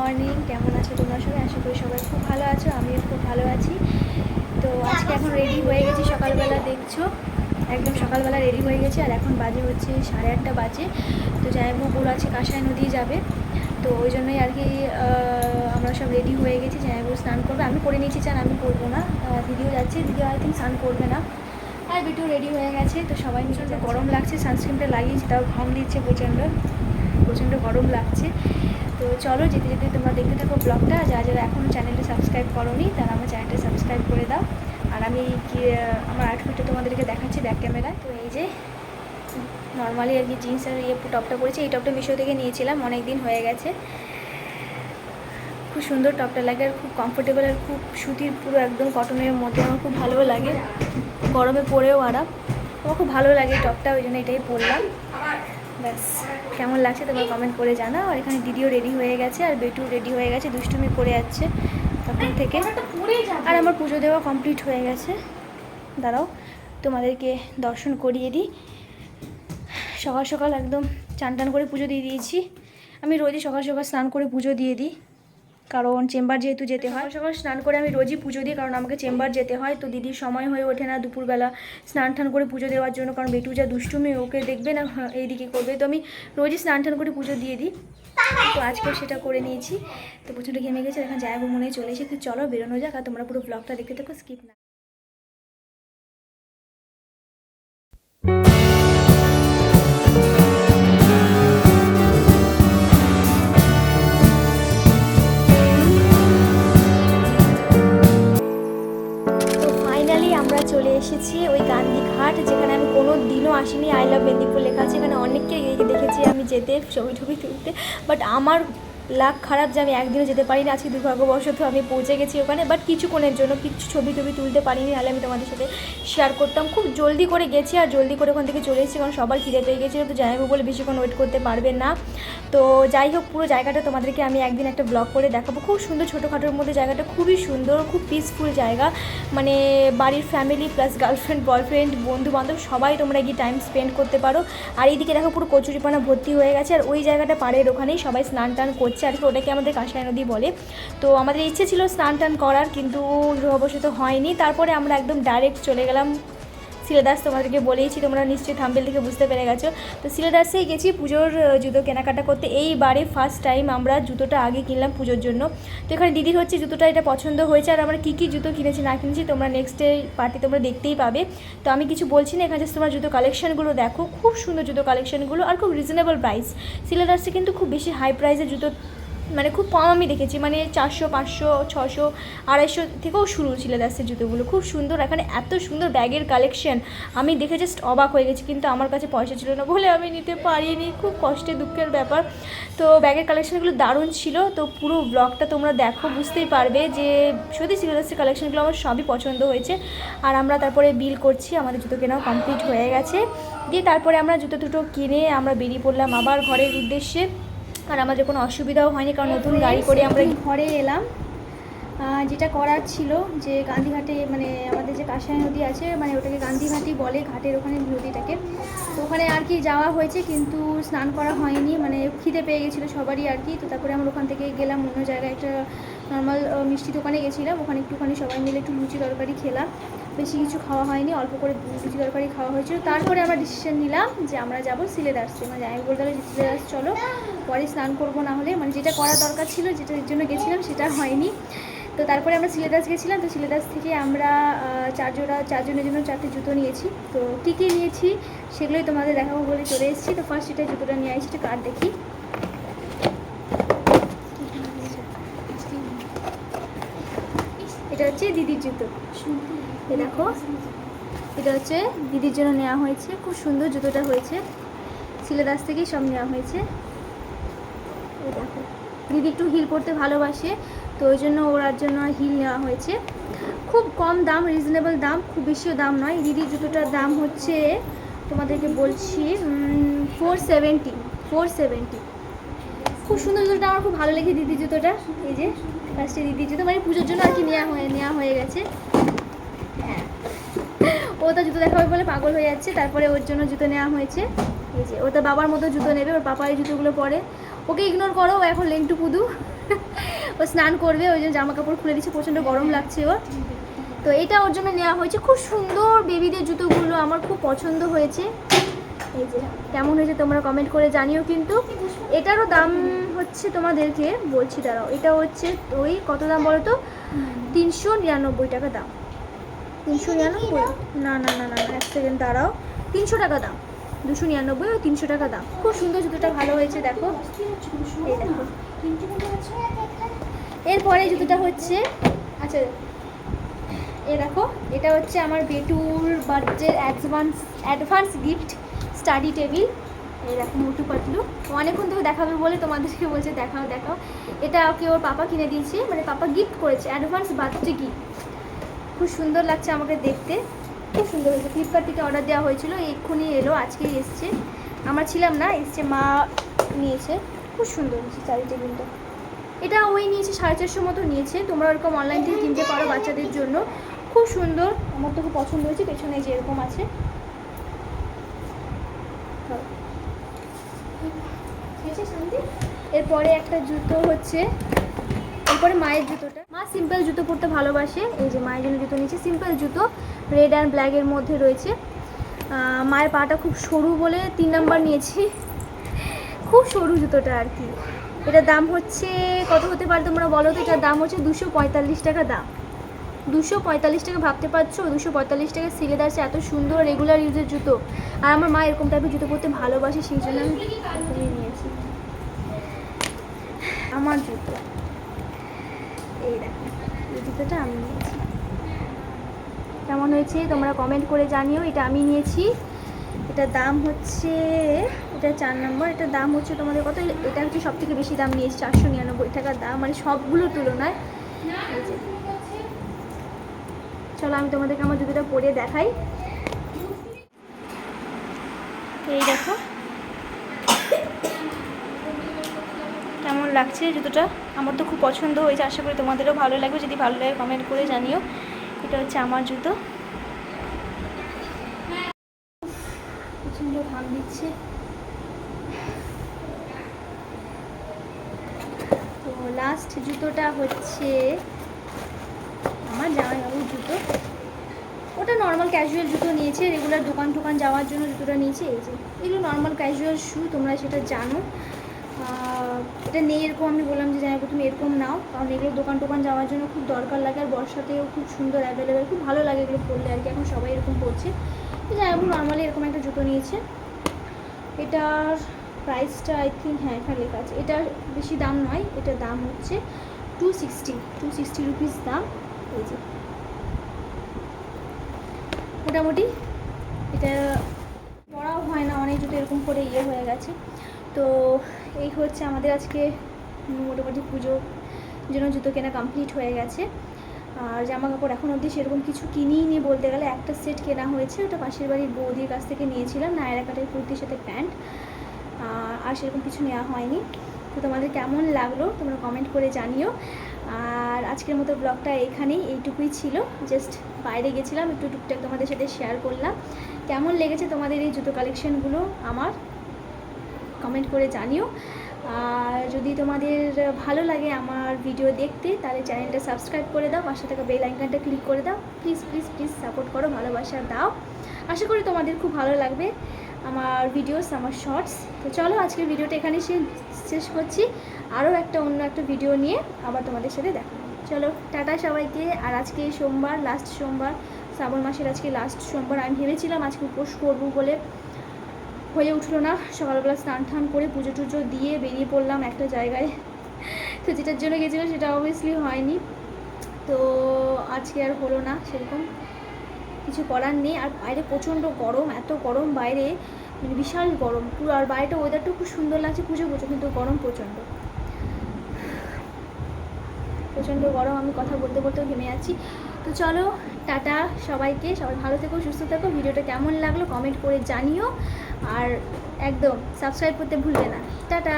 Morning কেমন আছো তোমরা সবাই? আশা করি সবাই খুব ভালো আছো, আমিও খুব ভালো আছি। তো আজকে এখন রেডি হয়ে গেছি, সকালবেলা দেখছ? একদম সকালবেলা রেডি হয়ে গেছে, আর এখন বাজে হচ্ছে সাড়ে আটটা বাজে। তো ওর আছে কাঁসাই নদী যাবে। তো ওই জন্যই আর কি আমরা সব রেডি হয়ে গেছি জামাইবাবু স্নান করবে। আমি করে নিয়েছি চান আমি করব না। দিদিও যাচ্ছে, দিদিও আই থিঙ্ক স্নান করবে না। আর বিটু রেডি হয়ে গেছে, তো সবাই মিলে গরম লাগছে সানস্ক্রিনটা লাগিয়েছি, তাও ঘাম দিচ্ছে প্রচণ্ড। প্রচণ্ড গরম লাগছে। তো চলো যেতে যেতে তোমরা দেখতে থাকো ব্লগটা। যারা যারা এখনও চ্যানেলটা সাবস্ক্রাইব করোনি, তারা আমার চ্যানেলটা সাবস্ক্রাইব করে দাও। আর আমি আমার আউটফিটটা তোমাদেরকে দেখাচ্ছি ব্যাক ক্যামেরায় তো এই যে নর্মালি আর কি জিন্স আর ইয়ে টপটা পরেছি, এই টপটা মিশো থেকে নিয়েছিলাম অনেক দিন হয়ে গেছে। খুব সুন্দর টপটা লাগে আর খুব কমফোর্টেবল আর খুব সুতির পুরো একদম কটনের মধ্যে আমার খুব ভালো লাগে। গরমে পরেও আরাম। আমার খুব ভালো লাগে টপটা ওই জন্য এটাই পরলাম। ব্যাস। কেমন লাগছে তোমার কমেন্ট করে জানাও। আর এখানে দিদিও রেডি হয়ে গেছে, আর বেটু রেডি হয়ে গেছে, দুষ্টুমি করে যাচ্ছে তখন থেকে। আর আমার পুজো দেওয়া কমপ্লিট হয়ে গেছে। দাঁড়াও, তোমাদেরকে দর্শন করিয়ে দিই। সকাল সকাল একদম চান টান করে পুজো দিয়ে দিয়েছি। আমি রোজই সকাল সকাল স্নান করে পুজো দিয়ে দিই। কারণ চেম্বার যেহেতু যেতে হয়। সকাল স্নান করে আমি রোজই পুজো দিই কারণ আমাকে চেম্বার যেতে হয়। তো দিদির সময় হয়ে ওঠে না দুপুরবেলা স্নান টান করে পুজো দেওয়ার জন্য কারণ বেটু যা দুষ্টুমি ওকে দেখবে না হ্যাঁ, এইদিকে করবে। তো আমি রোজই স্নান টান করে পুজো দিয়ে দিই। তো আজকে সেটা করে নিয়েছি। তো প্রচণ্ড ঘেমে গেছে এখন যাই মনে চলে এসে চলো বেরোনো যাক আর তোমরা পুরো ব্লগটা দেখতে থাকো স্কিপ না এসেছি ওই গান্ধী ঘাট, যেখানে আমি কোনো দিনও আসিনি। আই লাভ মেদিনীপুর লেখা আছে, এখানে অনেককে দেখেছি আমি যেতে ছবি টবি তুলতে। বাট আমার লাখ খারাপ যে আমি একদিনও যেতে পারি না আজকে দুর্ভাগ্যবশত আমি পৌঁছে গেছি ওখানে বাট কিছুক্ষণের জন্য, কিছু ছবি টবি তুলতে পারিনি, নাহলে আমি তোমাদের সাথে শেয়ার করতাম। খুব জলদি করে গেছি আর জলদি করে ওখান থেকে চলে এসেছি, কারণ সবার খিদে পেয়ে গেছিল, তো জানাব বলে বেশিক্ষণ ওয়েট করতে পারবে না। তো যাই হোক, পুরো জায়গাটা তোমাদেরকে আমি একদিন একটা ব্লগ করে দেখাবো। খুব সুন্দর ছোটোখাটোর মধ্যে জায়গাটা, খুবই সুন্দর, খুব পিসফুল জায়গা। মানে বাড়ির ফ্যামিলি প্লাস গার্লফ্রেন্ড বয়ফ্রেন্ড বন্ধু বান্ধব সবাই তোমরা গিয়ে টাইম স্পেন্ড করতে পারো। আর এইদিকে দেখো পুরো কচুরিপানা ভর্তি হয়ে গেছে, আর ওই জায়গাটা পাড়ের ওখানেই সবাই স্নান টান করছে। আর কি, ওটাকে আমাদের কাঁসাই নদী বলে। তো আমাদের ইচ্ছে ছিল স্নান টান করার, কিন্তু গৃহবশত হয়নি। তারপরে আমরা একদম ডাইরেক্ট চলে গেলাম সিলেদাস তোমাদেরকে বলেইছি, তোমরা নিশ্চয়ই থাম্বেল থেকে বুঝতে পেরে গেছো। তো সিলেদাসেই গেছি পুজোর জুতো কেনাকাটা করতে। এইবারে ফার্স্ট টাইম আমরা জুতোটা আগে কিনলাম পুজোর জন্য। তো এখানে দিদির হচ্ছে জুতোটা এটা পছন্দ হয়েছে, আর আমরা কী কী জুতো কিনেছি না কিনেছি তোমরা নেক্সট পার্টি তোমরা দেখতেই পাবে। তো আমি কিছু বলছি না, এখানে তোমরা জুতো কালেকশনগুলো দেখো। খুব সুন্দর জুতো কালেকশনগুলো আর খুব রিজনেবল প্রাইস সিলেদাসে কিন্তু খুব বেশি হাই প্রাইসের জুতো মানে খুব কম আমি দেখেছি মানে চারশো, পাঁচশো, ছশো, আড়াইশো থেকেও শুরু ছিল দাসের জুতোগুলো। খুব সুন্দর, এখানে এত সুন্দর ব্যাগের কালেকশন আমি দেখে জাস্ট অবাক হয়ে গেছি, কিন্তু আমার কাছে পয়সা ছিল না বলে আমি নিতে পারিনি। খুব কষ্টে দুঃখের ব্যাপার। তো ব্যাগের কালেকশনগুলো দারুণ ছিল। তো পুরো ব্লগটা তোমরা দেখো, বুঝতেই পারবে যে সত্যি সিলেদাসের কালেকশনগুলো আমার সবই পছন্দ হয়েছে। আর আমরা তারপরে বিল করছি, আমাদের জুতো কেনাও কমপ্লিট হয়ে গেছে। দিয়ে তারপরে আমরা জুতো দুটো কিনে আমরা বেরিয়ে পড়লাম আবার ঘরের উদ্দেশ্যে। আর আমাদের কোনো অসুবিধাও হয়নি কারণ নতুন গাড়ি করে আমরা ঘরে এলাম। যেটা করার ছিল যে গান্ধীঘাটে মানে আমাদের যে কাঁসাই নদী আছে মানে ওটাকে গান্ধীঘাটি বলে ঘাটের ওখানে নদীটাকে। তো ওখানে আর কি যাওয়া হয়েছে কিন্তু স্নান করা হয়নি মানে খিদে পেয়ে গেছিল সবারই আর কি। তো তারপরে আমরা ওখান থেকে গেলাম অন্য জায়গায় একটা নর্মাল মিষ্টি দোকানে গেছিলাম। ওখানে একটুখানি সবাই মিলে একটু লুচি তরকারি খেলাম। বেশি কিছু খাওয়া হয়নি, অল্প করে লুচি তরকারি খাওয়া হয়েছিল। তারপরে আমরা ডিসিশন নিলাম যে আমরা যাব সিলেদার্সে মানে আমি বলতে যে সিলেদার্স চলো, পরে স্নান করব না হলে। মানে যেটা করা দরকার ছিল যেটার জন্য গেছিলাম, সেটা হয়নি। তো তারপরে আমরা সিলেদাস গেছিলাম। তো সিলেদাস থেকে আমরা চারজোড়া চারজনের জন্য চারটে জুতো নিয়েছি। তো কী কী নিয়েছি সেগুলোই তোমাদের দেখাবো বলে চলে এসেছি। তো ফার্স্ট এটা জুতোটা নিয়ে আসছি কার দেখি। এটা হচ্ছে দিদির জুতো। এই দেখো, এটা হচ্ছে দিদির জন্য নেওয়া হয়েছে। খুব সুন্দর জুতোটা হয়েছে। সিলেদাস থেকেই সব নেওয়া হয়েছে। দেখো, দিদি একটু হিল পরতে ভালোবাসে, তো ওই জন্য ওরার জন্য হিল নেওয়া হয়েছে। খুব কম দাম রিজনেবল দাম, খুব বেশিও দাম নয়। দিদির জুতোটার দাম হচ্ছে, তোমাদেরকে বলছি ফোর সেভেন্টি ফোর সেভেন্টি খুব সুন্দর জুতোটা, আমার খুব ভালো লেগে দিদির জুতোটা। এই যে ফার্স্টে দিদির জুতো মানে পুজোর জন্য আর কি নেওয়া হয়ে নেওয়া হয়ে গেছে। হ্যাঁ। ও তো জুতো দেখাবে বলে পাগল হয়ে যাচ্ছে, তারপরে ওর জন্য জুতো নেওয়া হয়েছে। এই যে, ও তো বাবার মতো জুতো নেবে, ওর পাপা এই জুতোগুলো পরে। ওকে ইগনোর করো, ও এখন লেংটু পুদু। ও স্নান করবে, ওই জন্য জামা কাপড় খুলে দিচ্ছে, প্রচণ্ড গরম লাগছে ওর। তো এটা ওর জন্য নেওয়া হয়েছে। খুব সুন্দর বেবিদের জুতোগুলো, আমার খুব পছন্দ হয়েছে। এই যে। কেমন হয়েছে তোমরা কমেন্ট করে জানিও কিন্তু। এটারও দাম হচ্ছে তোমাদেরকে বলছি দাঁড়াও, এটা হচ্ছে ওই কত দাম বলো তো? তিনশো নিরানব্বই টাকা দাম। তিনশো নিরানব্বই? না না না না এক সেকেন্ড দাঁড়াও। তিনশো টাকা দাম। দুশো নিরানব্বই ও তিনশো টাকা দাম। খুব সুন্দর জুতোটা ভালো হয়েছে, দেখো। এরপরে জুতোটা হচ্ছে আচ্ছা এ দেখো, এটা হচ্ছে আমার বেটুর birthday advance advance gift study table দেখো মোটু পাতলু। অনেকক্ষণ থেকে দেখাবে বলে তোমাদেরকে বলছে, দেখাও দেখাও। এটা ওকে ওর পাপা কিনে দিয়েছে মানে পাপা গিফট করেছে অ্যাডভান্স বার্থডে গিফট খুব সুন্দর লাগছে আমাকে দেখতে। খুব সুন্দর হয়েছে। ফ্লিপকার্ট থেকে অর্ডার দেওয়া হয়েছিল, এক্ষুনি এলো আজকেই এসছে। আমার ছিলাম না, এসছে মা নিয়েছে। খুব সুন্দর হয়েছে চারি টেবিলটা এটা ওই নিয়েছে সাড়ে চারশো মতো নিয়েছে। তোমরা ওরকম অনলাইন থেকে কিনতে পারো বাচ্চাদের জন্য। খুব সুন্দর, আমার তো খুব পছন্দ হয়েছে, পেছনে যে এরকম আছে? এরপরে একটা জুতো হচ্ছে, এরপরে মায়ের জুতোটা। মা সিম্পল জুতো পরতে ভালোবাসে, এই যে মায়ের জন্য জুতো নিয়েছে। সিম্পল জুতো রেড অ্যান্ড ব্ল্যাকের মধ্যে রয়েছে। মায়ের পাটা খুব সরু বলে তিন নাম্বার নিয়েছি। খুব সরু জুতোটা আর কি। এটার দাম হচ্ছে, কত হতে পারে তোমরা বলো তো? এটার দাম হচ্ছে দুশো টাকা দাম। দুশো পঁয়তাল্লিশ টাকা ভাবতে পারছ? দুশো পঁয়তাল্লিশ টাকা সিলে দাঁড়ছে এত সুন্দর রেগুলার ইউজের জুতো। আর আমার মা এরকম টাইপের জুতো পরতে ভালোবাসে, সেই জন্য আমি নিয়েছি। আমার জুতো। এই দেখো, এই জুতোটা আমি নিয়েছি। কেমন হয়েছে তোমরা কমেন্ট করে জানিও, এটা আমি নিয়েছি। এটার দাম হচ্ছে, এটা চার নম্বর এটার দাম হচ্ছে তোমাদের কত? এটা হচ্ছে সব থেকে বেশি দাম নিয়েছে চারশো নিরানব্বই টাকার দাম মানে সবগুলোর তুলনায়। চলো আমি তোমাদেরকে আমার জুতোটা পরে দেখাই। এই দেখো। কেমন লাগছে জুতোটা? আমার তো খুব পছন্দ হয়েছে, আশা করি তোমাদেরও ভালো লাগবে। যদি ভালো লাগে কমেন্ট করে জানিও। এটা হচ্ছে আমার জুতো। প্রচণ্ড দিচ্ছে। তো লাস্ট জুতোটা হচ্ছে আমার জামাইবাবুর জুতো। ওটা নর্মাল ক্যাজুয়াল জুতো নিয়েছে রেগুলার দোকান টোকান যাওয়ার জন্য জুতোটা নিয়েছে, এই যে। এগুলো নর্মাল ক্যাজুয়াল শু তোমরা সেটা জানো। এটা নেই এরকম, আমি বললাম যে জামাইবাবু, তুমি এরকম নাও। কারণ এগুলো দোকান টোকান যাওয়ার জন্য খুব দরকার লাগে, আর বর্ষাতেও খুব সুন্দর অ্যাভেলেবেল খুব ভালো লাগে এগুলো পরলে আর কি। এখন সবাই এরকম পরছে। তো জামাইবাবু নর্মালি এরকম একটা জুতো নিয়েছে। এটার প্রাইসটা আই থিঙ্ক হ্যাঁ এখানে লেখা আছে। এটার বেশি দাম নয়, এটার দাম হচ্ছে two sixty two sixty rupees দাম। এই যে। মোটামুটি এটা পড়াও হয় না, অনেক জুতো এরকম করে ইয়ে হয়ে গেছে। তো এই হচ্ছে আমাদের আজকে মোটামুটি পুজোর জন্য জুতো কেনা কমপ্লিট হয়ে গেছে। আর জামা কাপড় এখন অবধি সেরকম কিছু কিনিই নি বলতে গেলে, একটা সেট কেনা হয়েছে, ওটা পাশের বাড়ির বৌদির কাছ থেকে নিয়েছিলাম, নায়রা কাটের কুর্তির সাথে প্যান্ট। আর সেরকম কিছু নেওয়া হয়নি। তো তোমাদের কেমন লাগল তোমরা কমেন্ট করে জানিও। আর আজকের মতো ব্লগটা এখানেই এইটুকুই ছিল। জাস্ট বাইরে গেছিলাম, একটু টুকটাক তোমাদের সাথে শেয়ার করলাম। কেমন লেগেছে তোমাদের এই জুতো কালেকশনগুলো আমার? কমেন্ট করে জানিও। আর যদি তোমাদের ভালো লাগে আমার ভিডিও দেখতে, তাহলে চ্যানেলটা সাবস্ক্রাইব করে দাও, পাশে থাকা বেল আইকনটা ক্লিক করে দাও। প্লিজ প্লিজ প্লিজ সাপোর্ট করো, ভালোবাসা দাও। আশা করি তোমাদের খুব ভালো লাগবে। আমার ভিডিওস আমার শর্টস তো চলো আজকের ভিডিওটা এখানে শেষ করছি। আরও একটা, অন্য একটা ভিডিও নিয়ে আবার তোমাদের সাথে দেখা চলো, টাটা সবাইকে। আর আজকে সোমবার লাস্ট সোমবার, শ্রাবণ মাসের আজকে লাস্ট সোমবার। আমি ভেবেছিলাম আজকে উপোস করব বলে হয়ে উঠল না। সকালবেলা স্নান টান করে পুজো টুজো দিয়ে বেরিয়ে পড়লাম একটা জায়গায়। তো যেটার জন্য গেছিলাম সেটা অবভিয়াসলি হয়নি। তো আজকে আর হলো না সেরকম। কিছু করার নেই। আর বাইরে প্রচণ্ড গরম, এত গরম বাইরে মানে বিশাল গরম। পুরো আর বাইরেটা ওয়েদারটা খুব সুন্দর লাগছে, পুজো পুজো কিন্তু গরম প্রচণ্ড। প্রচণ্ড গরম, আমি কথা বলতে বলতেও ঘেমে যাচ্ছি। তো চলো, টাটা সবাইকে, সবাই ভালো থেকো, সুস্থ থেকো। ভিডিওটা কেমন লাগল কমেন্ট করে জানিও। আর একদম সাবস্ক্রাইব করতে ভুলবে না। টাটা!